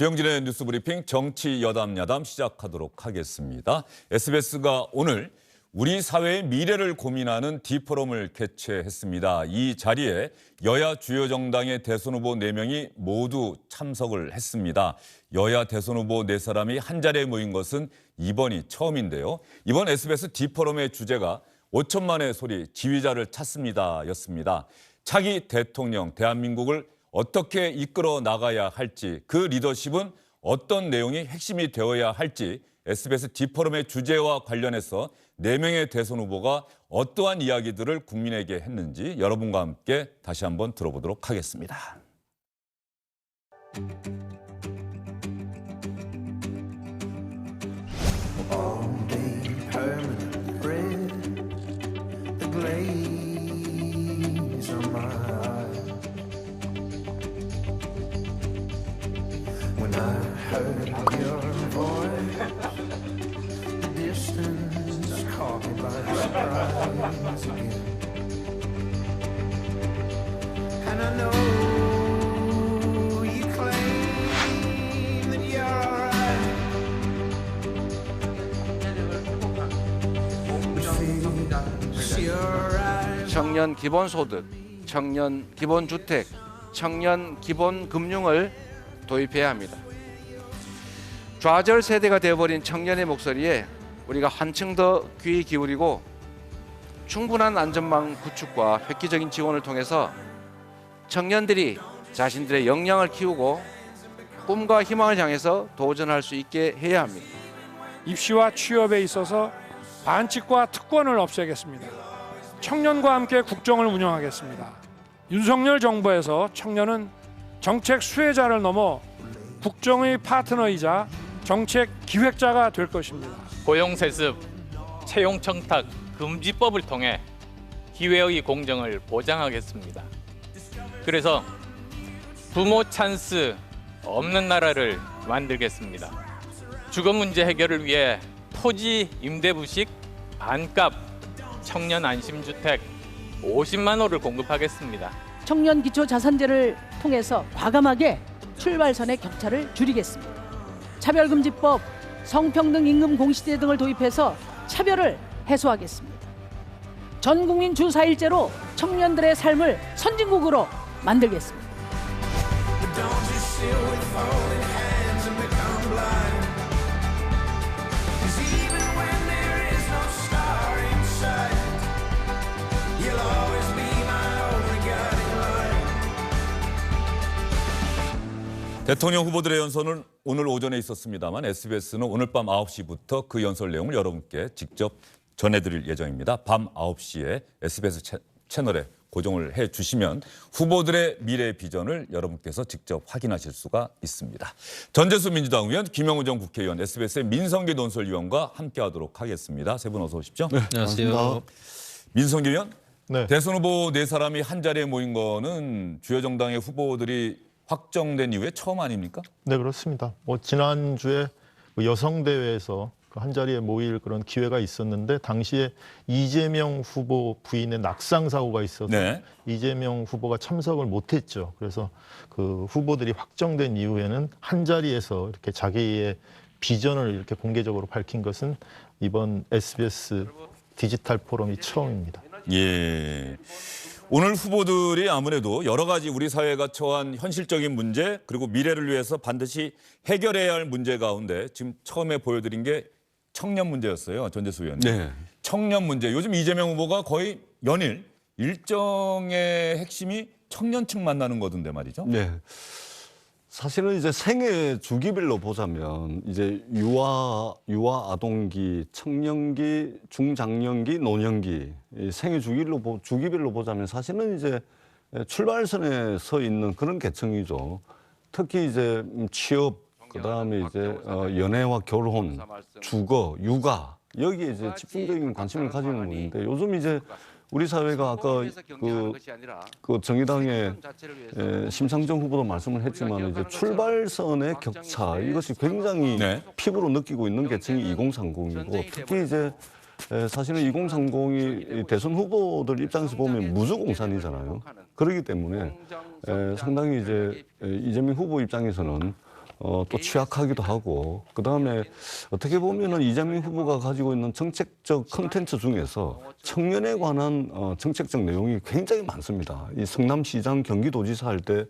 주영진의 뉴스 브리핑 정치 여담 야담 시작하도록 하겠습니다. SBS가 오늘 우리 사회의 미래를 고민하는 디포럼을 개최했습니다. 이 자리에 여야 주요 정당의 대선 후보 4명이 모두 참석을 했습니다. 여야 대선 후보 4사람이 한 자리에 모인 것은 이번이 처음인데요. 이번 SBS 디포럼의 주제가 5천만의 소리 지휘자를 찾습니다 였습니다. 차기 대통령 대한민국을 어떻게 이끌어 나가야 할지 그 리더십은 어떤 내용이 핵심이 되어야 할지 SBS 디포럼의 주제와 관련해서 네명의 대선 후보가 어떠한 이야기들을 국민에게 했는지 여러분과 함께 다시 한번 들어보도록 하겠습니다. 청년 기본소득, 청년 기본주택, 청년 기본금융을 도입해야 합니다. 좌절 세대가 되어버린 청년의 목소리에 우리가 한층 더 귀 기울이고 충분한 안전망 구축과 획기적인 지원을 통해서 청년들이 자신들의 역량을 키우고 꿈과 희망을 향해서 도전할 수 있게 해야 합니다. 입시와 취업에 있어서 반칙과 특권을 없애겠습니다. 청년과 함께 국정을 운영하겠습니다. 윤석열 정부에서 청년은 정책 수혜자를 넘어 국정의 파트너이자 정책 기획자가 될 것입니다. 고용 세습, 채용 청탁 금지법을 통해 기회의 공정을 보장하겠습니다. 그래서 부모 찬스 없는 나라를 만들겠습니다. 주거 문제 해결을 위해 토지 임대부식 반값 청년 안심주택 50만 호를 공급하겠습니다. 청년 기초 자산제를 통해서 과감하게 출발선의 격차를 줄이겠습니다. 차별금지법, 성평등 임금 공시제 등을 도입해서 차별을 해소하겠습니다. 전 국민 주 4일제로 청년들의 삶을 선진국으로 만들겠습니다. 대통령 후보들의 연설은 오늘 오전에 있었습니다만 SBS는 오늘 밤 9시부터 그 연설 내용을 여러분께 직접 전해드릴 예정입니다. 밤 9시에 SBS 채, 채널에 고정을 해 주시면 후보들의 미래 비전을 여러분께서 직접 확인하실 수가 있습니다. 전재수 민주당 의원, 김영우 전 국회의원, SBS의 민성기 논설위원과 함께하도록 하겠습니다. 세 분 어서 오십시오. 안녕하세요. 민성기 의원, 네. 대선 후보 네 사람이 한 자리에 모인 거는 주요 정당의 후보들이 확정된 이후에 처음 아닙니까? 네, 그렇습니다. 뭐 지난주에 그 여성 대회에서 그 한 자리에 모일 그런 기회가 있었는데 당시에 이재명 후보 부인의 낙상 사고가 있어서 네. 이재명 후보가 참석을 못했죠. 그래서 그 후보들이 확정된 이후에는 한 자리에서 이렇게 자기의 비전을 이렇게 공개적으로 밝힌 것은 이번 SBS 디지털 포럼이 처음입니다. 예. 오늘 후보들이 아무래도 여러 가지 우리 사회가 처한 현실적인 문제 그리고 미래를 위해서 반드시 해결해야 할 문제 가운데 지금 처음에 보여드린 게 청년 문제였어요. 전재수 의원님. 네. 청년 문제. 요즘 이재명 후보가 거의 연일 일정의 핵심이 청년층 만나는 거던데 말이죠. 네. 사실은 이제 생애 주기별로 보자면 이제 유아 유아 아동기, 청년기, 중장년기, 노년기 이 생애 주기로 보- 주기별로 보자면 사실은 이제 출발선에 서 있는 그런 계층이죠. 특히 이제 취업 그다음에 이제 어, 연애와 결혼, 주거, 육아 여기에 이제 집중적인 관심을 가지는 건데 요즘 이제 우리 사회가 아까 그, 그 정의당의 에, 심상정 후보도 말씀을 했지만 이제 출발선의 격차 이것이 굉장히 네. 피부로 느끼고 있는 계층이 2030이고 특히 이제 에, 사실은 2030이 대선 후보들 입장에서 보면 무주공산이잖아요. 그렇기 때문에 에, 상당히 이제 에, 이재명 후보 입장에서는 어, 또 취약하기도 하고 그 다음에 어떻게 보면은 이재명 후보가 가지고 있는 정책적 컨텐츠 중에서 청년에 관한 어, 정책적 내용이 굉장히 많습니다. 이 성남시장 경기도지사 할 때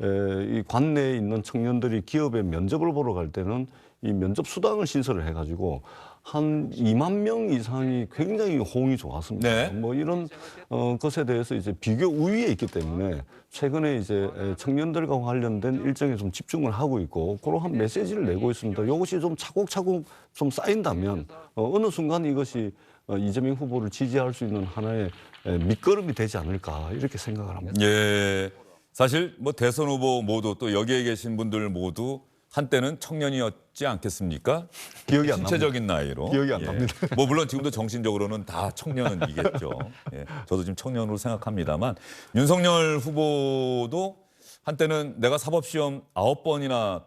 이 관내에 있는 청년들이 기업에 면접을 보러 갈 때는 이 면접 수당을 신설을 해가지고 한 2만 명 이상이 굉장히 호응이 좋았습니다. 네. 뭐 이런 어, 것에 대해서 이제 비교 우위에 있기 때문에 최근에 이제 에, 청년들과 관련된 일정에 좀 집중을 하고 있고 그러한 메시지를 내고 있습니다. 이것이 좀 차곡차곡 좀 쌓인다면 어, 어느 순간 이것이 어, 이재명 후보를 지지할 수 있는 하나의 에, 밑거름이 되지 않을까 이렇게 생각을 합니다. 예. 사실 뭐 대선 후보 모두 또 여기에 계신 분들 모두 한때는 청년이었지 않겠습니까? 기억이 안 납니다. 신체적인 나이로. 기억이 안 예. 납니다. 뭐 물론 지금도 정신적으로는 다 청년이겠죠. 예. 저도 지금 청년으로 생각합니다만 윤석열 후보도 한때는 내가 사법시험 아홉 번이나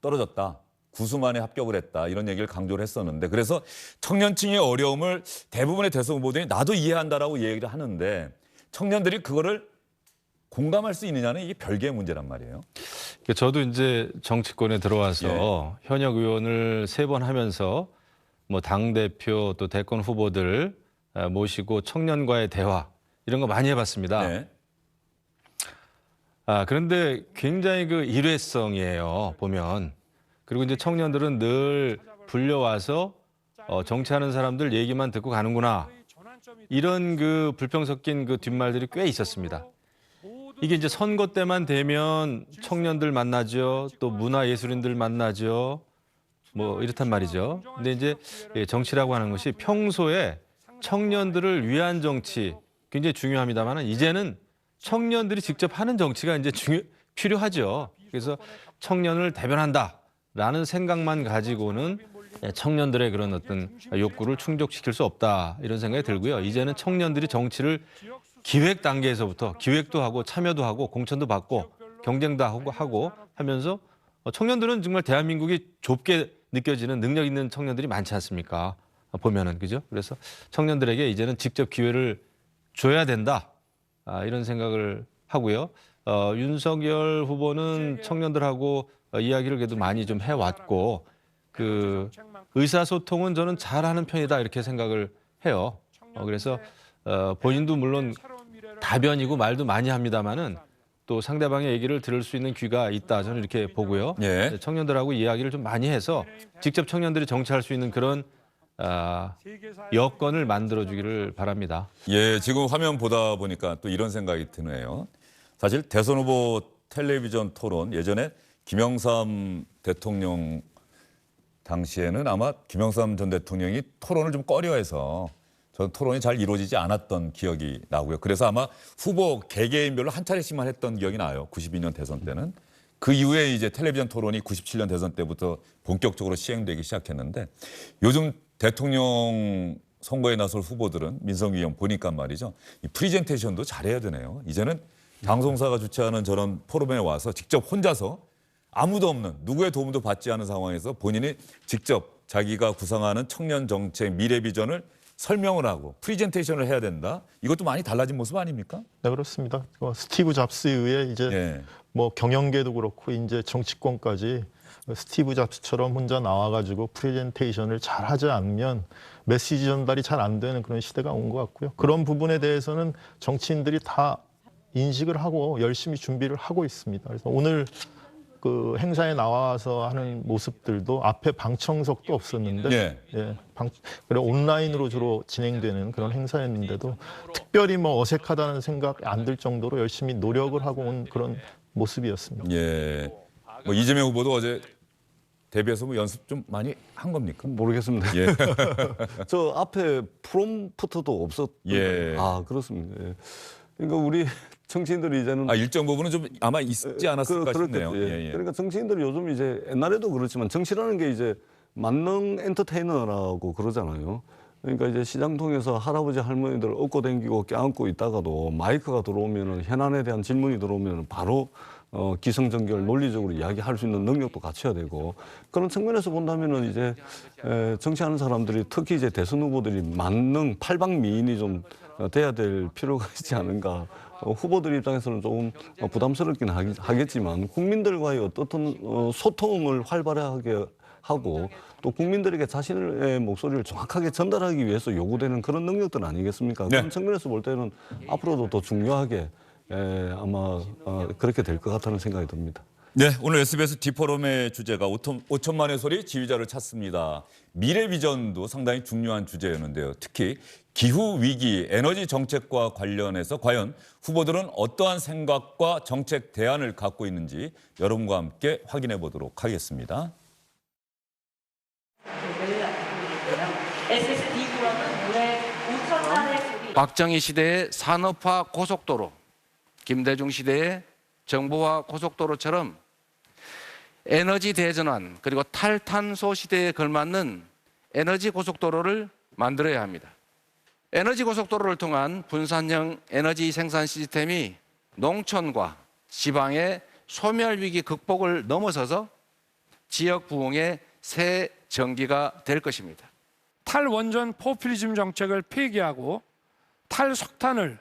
떨어졌다. 구수 만에 합격을 했다. 이런 얘기를 강조를 했었는데 그래서 청년층의 어려움을 대부분의 대선 후보들이 나도 이해한다라고 얘기를 하는데 청년들이 그거를 공감할 수 있느냐는 이게 별개의 문제란 말이에요. 그러니까 저도 이제 정치권에 들어와서 현역 의원을 세 번 하면서 뭐 당 대표 또 대권 후보들 아, 모시고 청년과의 대화 이런 거 많이 해봤습니다. 네. 아 그런데 굉장히 그 일회성이에요 보면 그리고 이제 청년들은 늘 불려와서 어, 정치하는 사람들 얘기만 듣고 가는구나 이런 그 불평 섞인 그 뒷말들이 꽤 있었습니다. 이게 이제 선거 때만 되면 청년들 만나죠. 또 문화예술인들 만나죠. 뭐 이렇단 말이죠. 근데 이제 예, 정치라고 하는 것이 평소에 청년들을 위한 정치 굉장히 중요합니다만 이제는 청년들이 직접 하는 정치가 이제 중요, 필요하죠. 그래서 청년을 대변한다라는 생각만 가지고는 예, 청년들의 그런 어떤 욕구를 충족시킬 수 없다 이런 생각이 들고요. 이제는 청년들이 정치를 기획 단계에서부터 기획도 하고 참여도 하고 공천도 받고 경쟁도 하고 하고 하면서 어, 청년들은 정말 대한민국이 좁게 느껴지는 능력 있는 청년들이 많지 않습니까? 어, 보면은 그죠? 그래서 청년들에게 이제는 직접 기회를 줘야 된다 아, 이런 생각을 하고요. 어, 윤석열 후보는 청년들하고 어, 이야기를 그래도 많이 좀 해왔고 그 의사소통은 저는 잘하는 편이다 이렇게 생각을 해요. 어, 그래서 어, 본인도 물론 다변이고 말도 많이 합니다만은 또 상대방의 얘기를 들을 수 있는 귀가 있다 저는 이렇게 보고요. 예. 청년들하고 이야기를 좀 많이 해서 직접 청년들이 정치할 수 있는 그런 아, 여건을 만들어주기를 바랍니다. 예, 지금 화면 보다 보니까 또 이런 생각이 드네요. 사실 대선 후보 텔레비전 토론 예전에 김영삼 대통령 당시에는 아마 김영삼 전 대통령이 토론을 좀 꺼려해서 전 토론이 잘 이루어지지 않았던 기억이 나고요. 그래서 아마 후보 개개인별로 한 차례씩만 했던 기억이 나요. 92년 대선 때는. 그 이후에 이제 텔레비전 토론이 97년 대선 때부터 본격적으로 시행되기 시작했는데 요즘 대통령 선거에 나설 후보들은 민성위 의원 보니까 말이죠. 이 프리젠테이션도 잘해야 되네요. 이제는 방송사가 주최하는 저런 포럼에 와서 직접 혼자서 아무도 없는 누구의 도움도 받지 않은 상황에서 본인이 직접 자기가 구상하는 청년 정책 미래 비전을 설명을 하고 프리젠테이션을 해야 된다. 이것도 많이 달라진 모습 아닙니까? 네, 그렇습니다. 어, 스티브 잡스에 의해 이제 예. 뭐 경영계도 그렇고 이제 정치권까지 스티브 잡스처럼 혼자 나와가지고 프레젠테이션을 잘 하지 않으면 메시지 전달이 잘 안 되는 그런 시대가 온 것 같고요. 그런 부분에 대해서는 정치인들이 다 인식을 하고 열심히 준비를 하고 있습니다. 그래서 오늘 그 행사에 나와서 하는 모습들도 앞에 방청석도 없었는데 예. 예, 방, 그래 온라인으로 주로 진행되는 그런 행사였는데도 특별히 뭐 어색하다는 생각 안 들 정도로 열심히 노력을 하고 온 그런 모습이었습니다. 예. 뭐 이재명 후보도 어제 데뷔해서 뭐 연습 좀 많이 한 겁니까? 모르겠습니다. 예. 저 앞에 프롬프트도 없었. 예. 아 그렇습니다. 예. 그러니까 우리 정치인들이 이제는 아 일정 부분은 좀 아마 있지 않았을까 그- 싶네요. 예. 예, 예. 그러니까 정치인들이 요즘 이제 옛날에도 그렇지만 정치라는 게 이제 만능 엔터테이너라고 그러잖아요. 그러니까 이제 시장 통해서 할아버지 할머니들 업고 댕기고 껴안고 있다가도 마이크가 들어오면은 현안에 대한 질문이 들어오면 바로 어, 기성정결 논리적으로 이야기할 수 있는 능력도 갖춰야 되고 그런 측면에서 본다면은 이제 에, 정치하는 사람들이 특히 이제 대선 후보들이 만능 팔방미인이 좀 어, 돼야 될 필요가 있지 않은가. 어, 후보들 입장에서는 조금 어, 부담스럽긴 하겠지만 국민들과의 어떻든 어, 소통을 활발하게 하고 또 국민들에게 자신의 목소리를 정확하게 전달하기 위해서 요구되는 그런 능력들 아니겠습니까? 네. 그런 측면에서 볼 때는 앞으로도 더 중요하게 에, 아마 어, 그렇게 될 것 같다는 생각이 듭니다. 네, 오늘 SBS 디포럼의 주제가 5천 만의 소리 지휘자를 찾습니다. 미래 비전도 상당히 중요한 주제였는데요. 특히 기후 위기, 에너지 정책과 관련해서 과연 후보들은 어떠한 생각과 정책 대안을 갖고 있는지 여러분과 함께 확인해 보도록 하겠습니다. SSD 구로는 올해 5천만의 소리 박정희 시대의 산업화 고속도로, 김대중 시대의 정보화 고속도로처럼 에너지 대전환 그리고 탈탄소 시대에 걸맞는 에너지 고속도로를 만들어야 합니다. 에너지 고속도로를 통한 분산형 에너지 생산 시스템이 농촌과 지방의 소멸 위기 극복을 넘어서서 지역 부흥의 새 전기가 될 것입니다. 탈원전 포퓰리즘 정책을 폐기하고 탈석탄을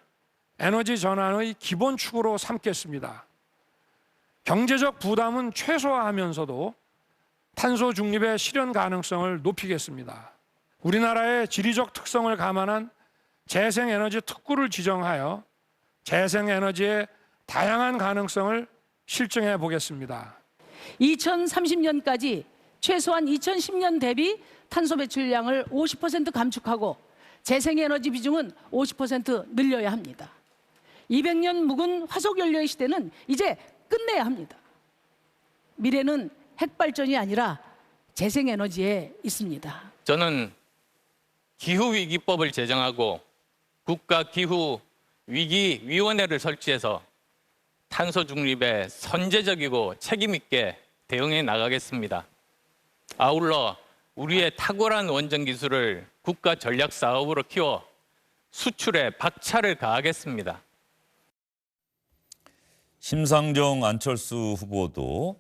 에너지 전환의 기본 축으로 삼겠습니다. 경제적 부담은 최소화하면서도 탄소 중립의 실현 가능성을 높이겠습니다. 우리나라의 지리적 특성을 감안한 재생에너지 특구를 지정하여 재생에너지의 다양한 가능성을 실증해 보겠습니다. 2030년까지 최소한 2010년 대비 탄소 배출량을 50% 감축하고 재생에너지 비중은 50% 늘려야 합니다. 200년 묵은 화석 연료의 시대는 이제 끝내야 합니다. 미래는 핵발전이 아니라 재생에너지에 있습니다. 저는 기후위기법을 제정하고 국가기후위기위원회를 설치해서 탄소 중립에 선제적이고 책임있게 대응해 나가겠습니다. 아울러 우리의 탁월한 원전 기술을 국가 전략 사업으로 키워 수출에 박차를 가하겠습니다. 심상정 안철수 후보도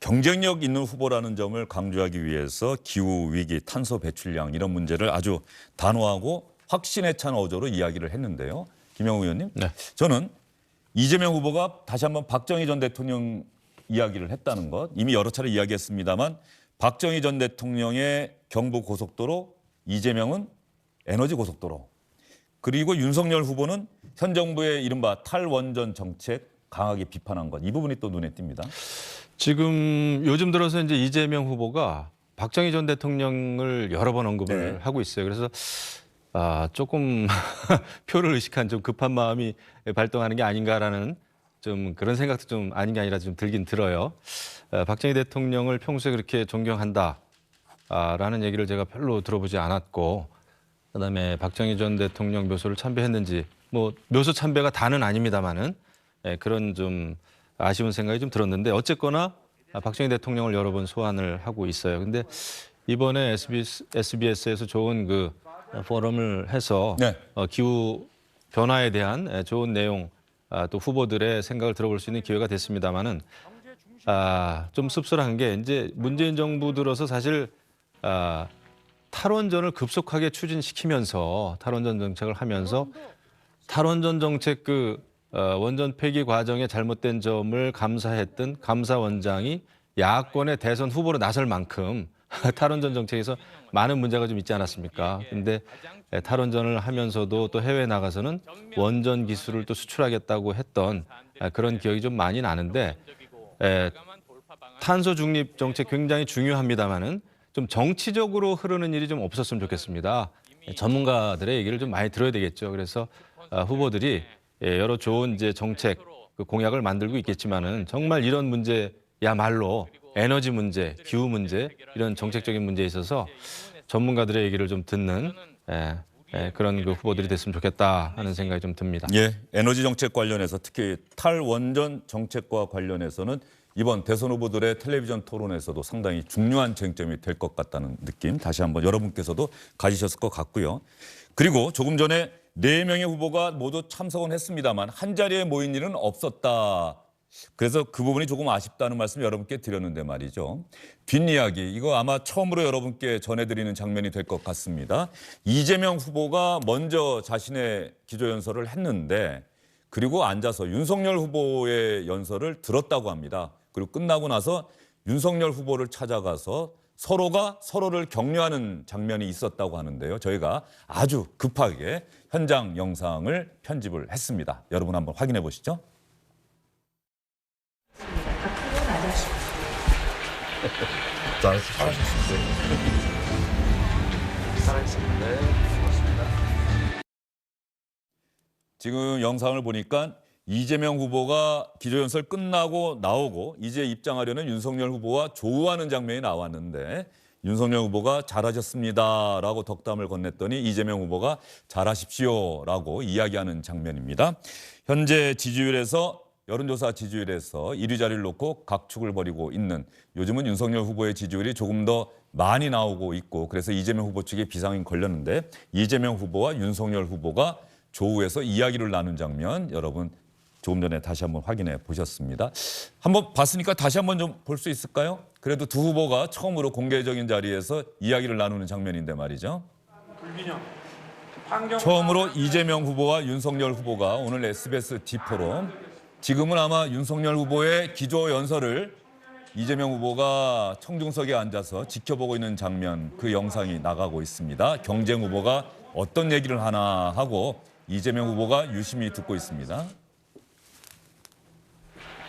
경쟁력 있는 후보라는 점을 강조하기 위해서 기후 위기, 탄소 배출량 이런 문제를 아주 단호하고 확신에 찬 어조로 이야기를 했는데요. 김영우 의원님, 네. 저는 이재명 후보가 다시 한번 박정희 전 대통령 이야기를 했다는 것 이미 여러 차례 이야기했습니다만 박정희 전 대통령의 경부 고속도로, 이재명은 에너지 고속도로, 그리고 윤석열 후보는 현 정부의 이른바 탈원전 정책 강하게 비판한 것 이 부분이 또 눈에 띕니다. 지금 요즘 들어서 이제 이재명 후보가 박정희 전 대통령을 여러 번 언급을 네. 하고 있어요. 그래서 아, 조금 표를 의식한 좀 급한 마음이 발동하는 게 아닌가라는 좀 그런 생각도 좀 아닌 게 아니라 좀 들긴 들어요. 아, 박정희 대통령을 평소에 그렇게 존경한다. 아, 라는 얘기를 제가 별로 들어보지 않았고 그다음에 박정희 전 대통령 묘소를 참배했는지 뭐 묘소 참배가 다는 아닙니다만은 예, 그런 좀 아쉬운 생각이 좀 들었는데 어쨌거나 아, 박정희 대통령을 여러 번 소환을 하고 있어요. 근데 이번에 SBS, SBS에서 좋은 그 포럼을 해서 네. 어, 기후 변화에 대한 예, 좋은 내용 아, 또 후보들의 생각을 들어볼 수 있는 기회가 됐습니다만은 아, 좀 씁쓸한 게 이제 문재인 정부 들어서 사실 아, 탈원전을 급속하게 추진시키면서 탈원전 정책을 하면서 탈원전 정책 그 어, 원전 폐기 과정에 잘못된 점을 감사했던 감사원장이 야권의 대선 후보로 나설 만큼 탈원전 정책에서 많은 문제가 좀 있지 않았습니까? 근데 에, 탈원전을 하면서도 또 해외 나가서는 원전 기술을 또 수출하겠다고 했던 아, 그런 기억이 좀 많이 나는데 에, 탄소 중립 정책 굉장히 중요합니다만은 좀 정치적으로 흐르는 일이 좀 없었으면 좋겠습니다. 예, 전문가들의 얘기를 좀 많이 들어야 되겠죠. 그래서 아, 후보들이 예, 여러 좋은 이제 정책 그 공약을 만들고 있겠지만은 정말 이런 문제야말로 에너지 문제, 기후 문제 이런 정책적인 문제에 있어서 전문가들의 얘기를 좀 듣는 예, 예, 그런 그 후보들이 됐으면 좋겠다 하는 생각이 좀 듭니다. 예, 에너지 정책 관련해서 특히 탈원전 정책과 관련해서는 이번 대선 후보들의 텔레비전 토론에서도 상당히 중요한 쟁점이 될 것 같다는 느낌 다시 한번 여러분께서도 가지셨을 것 같고요. 그리고 조금 전에 네 명의 후보가 모두 참석은 했습니다만 한 자리에 모인 일은 없었다. 그래서 그 부분이 조금 아쉽다는 말씀 여러분께 드렸는데 말이죠. 뒷이야기 이거 아마 처음으로 여러분께 전해드리는 장면이 될 것 같습니다. 이재명 후보가 먼저 자신의 기조연설을 했는데 그리고 앉아서 윤석열 후보의 연설을 들었다고 합니다. 그리고 끝나고 나서 윤석열 후보를 찾아가서 서로가 서로를 격려하는 장면이 있었다고 하는데요. 저희가 아주 급하게 현장 영상을 편집을 했습니다. 여러분 한번 확인해 보시죠. 지금 영상을 보니까 이재명 후보가 기조연설 끝나고 나오고 이제 입장하려는 윤석열 후보와 조우하는 장면이 나왔는데 윤석열 후보가 잘하셨습니다라고 덕담을 건넸더니 이재명 후보가 잘하십시오라고 이야기하는 장면입니다. 현재 지지율에서 여론조사 지지율에서 1위 자리를 놓고 각축을 벌이고 있는 요즘은 윤석열 후보의 지지율이 조금 더 많이 나오고 있고 그래서 이재명 후보 측에 비상이 걸렸는데 이재명 후보와 윤석열 후보가 조우에서 이야기를 나눈 장면 여러분 조금 전에 다시 한번 확인해 보셨습니다. 한번 봤으니까 다시 한번 좀 볼 수 있을까요? 그래도 두 후보가 처음으로 공개적인 자리에서 이야기를 나누는 장면인데 말이죠. 처음으로 이재명 후보와 윤석열 후보가 오늘 SBS 디포럼 지금은 아마 윤석열 후보의 기조 연설을 이재명 후보가 청중석에 앉아서 지켜보고 있는 장면 그 영상이 나가고 있습니다. 경쟁 후보가 어떤 얘기를 하나 하고 이재명 후보가 유심히 듣고 있습니다.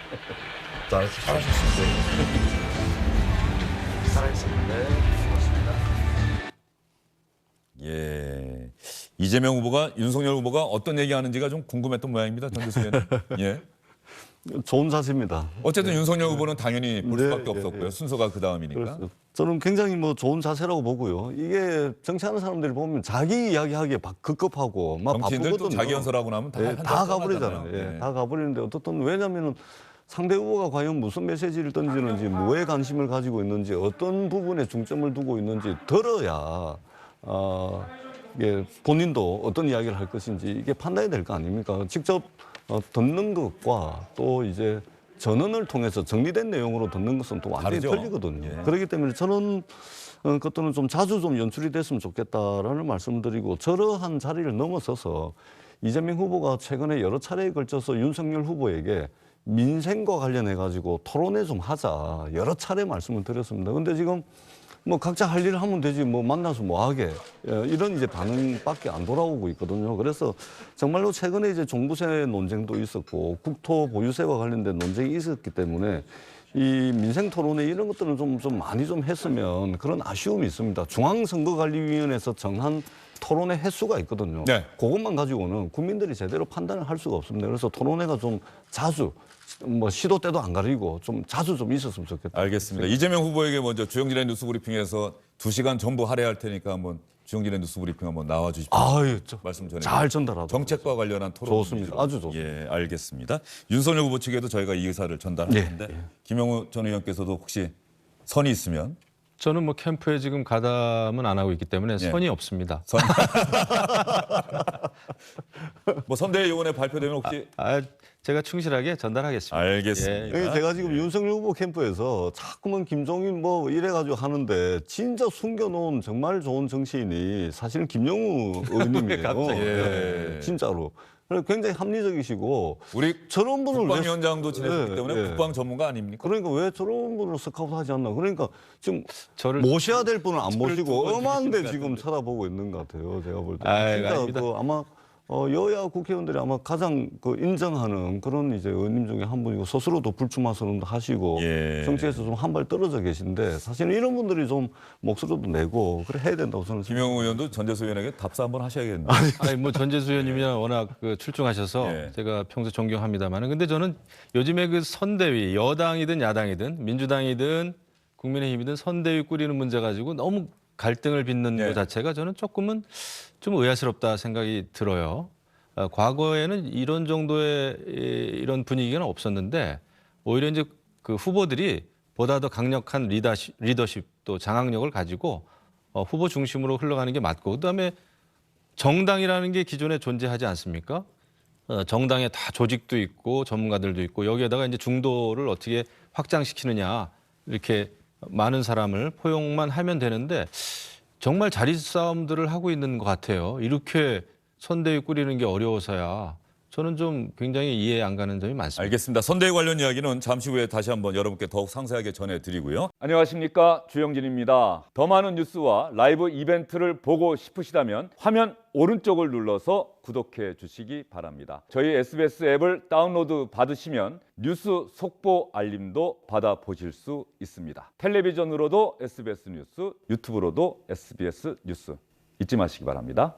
예. 이재명 후보가 윤석열 후보가 어떤 얘기하는지가 좀 궁금했던 모양입니다. 전 교수님. 예. 좋은 자세입니다. 어쨌든 윤석열 후보는 당연히 볼 네, 수밖에 예, 없었고요. 예. 순서가 그 다음이니까. 저는 굉장히 뭐 좋은 자세라고 보고요. 이게 정치하는 사람들이 보면 자기 이야기하기에 바- 급급하고 막 정치인들 또 바쁘거든요. 자기 연설하고 나면 다, 예, 한잔 다. 가버리잖아요. 예, 예. 다 가버리는데 어떻든 왜냐면은 상대 후보가 과연 무슨 메시지를 던지는지, 뭐에 관심을 가지고 있는지, 어떤 부분에 중점을 두고 있는지 들어야 어, 이게 본인도 어떤 이야기를 할 것인지 이게 판단이 될 거 아닙니까? 직접 어, 듣는 것과 또 이제 전언을 통해서 정리된 내용으로 듣는 것은 또 완전히 다르죠. 틀리거든요. 예. 그렇기 때문에 저는 어, 것들은 좀 자주 좀 연출이 됐으면 좋겠다라는 말씀드리고 저러한 자리를 넘어서서 이재명 후보가 최근에 여러 차례에 걸쳐서 윤석열 후보에게 민생과 관련해 가지고 토론회 좀 하자 여러 차례 말씀을 드렸습니다. 근데 지금 뭐 각자 할 일을 하면 되지 뭐 만나서 뭐 하게 예, 이런 이제 반응밖에 안 돌아오고 있거든요. 그래서 정말로 최근에 이제 종부세 논쟁도 있었고 국토 보유세와 관련된 논쟁이 있었기 때문에 이 민생 토론회 이런 것들은 좀, 좀 많이 좀 했으면 그런 아쉬움이 있습니다. 중앙선거관리위원회에서 정한 토론회 횟수가 있거든요. 네. 그것만 가지고는 국민들이 제대로 판단을 할 수가 없습니다. 그래서 토론회가 좀 자주 뭐 시도 때도 안 가리고 좀 자주 좀 있었으면 좋겠다. 알겠습니다. 이재명 후보에게 먼저 주영진의 뉴스 브리핑에서 두 시간 전부 할애할 테니까 한번 주영진의 뉴스 브리핑 한번 나와 주십시오. 아유, 저, 말씀 전해. 잘 전달하도록. 정책과 관련한 토론 좋습니다. 아주 좋습니다. 예, 알겠습니다. 윤석열 후보 측에도 저희가 이 의사를 전달하는데 예, 예. 김영우 전 의원께서도 혹시 선이 있으면 저는 뭐 캠프에 지금 가담은 안 하고 있기 때문에 예. 선이 없습니다. 선. 뭐 선대위 요번에 발표되면 혹시 아, 제가 충실하게 전달하겠습니다. 알겠습니다. 예, 제가 지금 윤석열 후보 캠프에서 자꾸만 김종인 뭐 이래가지고 하는데 진짜 숨겨놓은 정말 좋은 정치인이 사실은 김영우 의원님이에요. 갑자기? 예, 진짜로. 굉장히 합리적이시고 우리 저런 분을 왜 국방 위원장도 지내셨기 예, 때문에 예. 국방 전문가 아닙니까? 그러니까 왜 저런 분을 스카우트하지 않나? 그러니까 지금 저를 모셔야 될 분을 안 저를 모시고 엄한데 지금 쳐다보고 있는 것 같아요. 제가 볼 때. 아이, 진짜 아닙니다. 그 아마 어, 여야 국회의원들이 아마 가장 그 인정하는 그런 이제 의원님 중에 한 분이고 스스로도 불출마 선언도 하시고 예. 정치에서 좀 한 발 떨어져 계신데 사실은 이런 분들이 좀 목소리도 내고 그래 해야 된다고 저는 생각합니다. 김영우 의원도 전재수 의원에게 답사 한번 하셔야겠네요. 아니 뭐 전재수 의원님이랑 워낙 그 출중하셔서 예. 제가 평소 존경합니다만은 근데 저는 요즘에 그 선대위 여당이든 야당이든 민주당이든 국민의힘이든 선대위 꾸리는 문제 가지고 너무 갈등을 빚는 예. 것 자체가 저는 조금은 좀 의아스럽다 생각이 들어요. 어, 과거에는 이런 정도의 이- 이런 분위기는 없었는데 오히려 이제 그 후보들이 보다 더 강력한 리더십, 리더십 또 장악력을 가지고 어, 후보 중심으로 흘러가는 게 맞고 그다음에 정당이라는 게 기존에 존재하지 않습니까? 어, 정당에 다 조직도 있고 전문가들도 있고 여기에다가 이제 중도를 어떻게 확장시키느냐 이렇게 많은 사람을 포용만 하면 되는데 정말 자리 싸움들을 하고 있는 것 같아요. 이렇게 선대위 꾸리는 게 어려워서야 저는 좀 굉장히 이해 안 가는 점이 많습니다. 알겠습니다. 선대위 관련 이야기는 잠시 후에 다시 한번 여러분께 더욱 상세하게 전해드리고요. 안녕하십니까 주영진입니다. 더 많은 뉴스와 라이브 이벤트를 보고 싶으시다면 화면 오른쪽을 눌러서 구독해 주시기 바랍니다. 저희 SBS 앱을 다운로드 받으시면 뉴스 속보 알림도 받아 보실 수 있습니다. 텔레비전으로도 SBS 뉴스, 유튜브로도 SBS 뉴스 잊지 마시기 바랍니다.